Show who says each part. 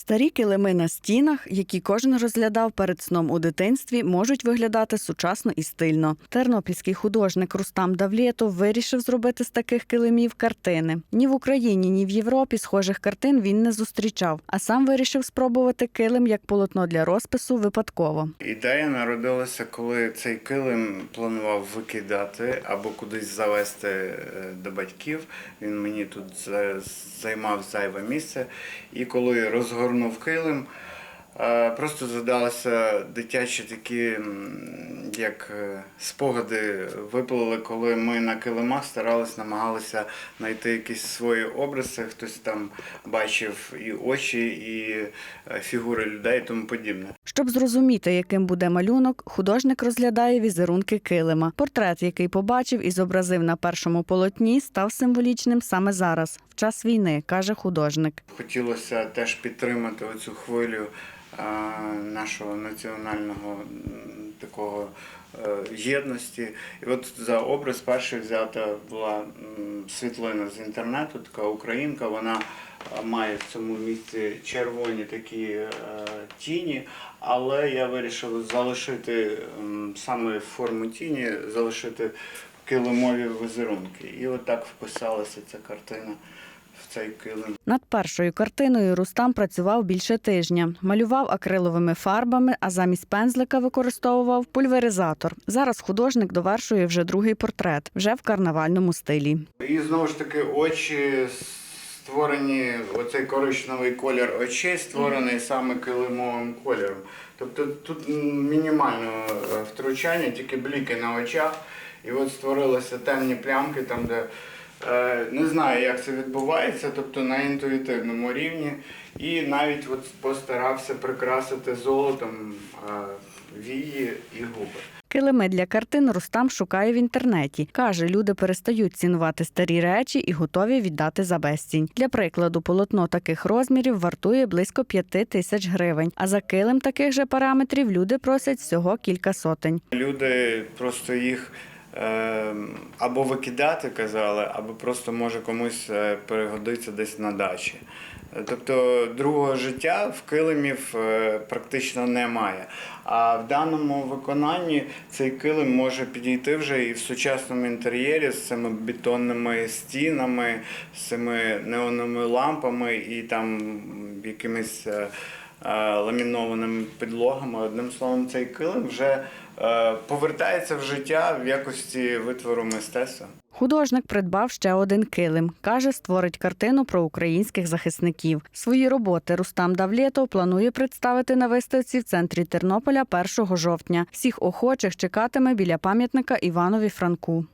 Speaker 1: Старі килими на стінах, які кожен розглядав перед сном у дитинстві, можуть виглядати сучасно і стильно. Тернопільський художник Рустам Давлєтов вирішив зробити з таких килимів картини. Ні в Україні, ні в Європі схожих картин він не зустрічав, а сам вирішив спробувати килим як полотно для розпису випадково.
Speaker 2: Ідея народилася, коли цей килим планував викидати або кудись завести е, до батьків. Він мені тут займав зайве місце. І коли розгорнув е, просто задалися дитячі такі, як е, спогади виплили, коли ми на килимах старалися, намагалися знайти якісь свої образи. Хтось там бачив і очі, і е, фігури людей і тому подібне.
Speaker 1: Щоб зрозуміти, яким буде малюнок, художник розглядає візерунки килима. Портрет, який побачив і зобразив на першому полотні, став символічним саме зараз, в час війни, каже художник.
Speaker 2: Хотілося теж підтримати оцю хвилю нашого національного такого е, єдності. І от за образ перший взята була світлина з інтернету, така українка. Вона має в цьому місці червоні такі е, тіні, але я вирішив залишити саме форму тіні, залишити килимові візерунки. І отак вписалася ця картина в цей килим.
Speaker 1: Над першою картиною Рустам працював більше тижня. Малював акриловими фарбами, а замість пензлика використовував пульверизатор. Зараз художник довершує вже другий портрет, вже в карнавальному стилі.
Speaker 2: І знову ж таки очі створені, оцей коричневий колір очей створений саме килимовим кольором. Тобто тут мінімальне втручання, тільки бліки на очах. І от створилися темні плямки там, де не знаю, як це відбувається, тобто на інтуїтивному рівні. І навіть от постарався прикрасити золотом е, вії і губи.
Speaker 1: Килими для картин Рустам шукає в інтернеті. Каже, люди перестають цінувати старі речі і готові віддати за безцінь. Для прикладу, полотно таких розмірів вартує близько п'яти тисяч гривень. А за килим таких же параметрів люди просять всього кілька сотень.
Speaker 2: Люди просто їх е, або викидати казали, або просто може комусь е, перегодиться десь на дачі. Е, Тобто другого життя в килимів е, практично немає. А в даному виконанні цей килим може підійти вже і в сучасному інтер'єрі з цими бетонними стінами, з цими неоновими лампами і там якимись ламінованими підлогами. Одним словом, цей килим вже е, повертається в життя в якості витвору мистецтва.
Speaker 1: Художник придбав ще один килим. Каже, створить картину про українських захисників. Свої роботи Рустам Давлєтов планує представити на виставці в центрі Тернополя 1 жовтня. Всіх охочих чекатиме біля пам'ятника Іванові Франку.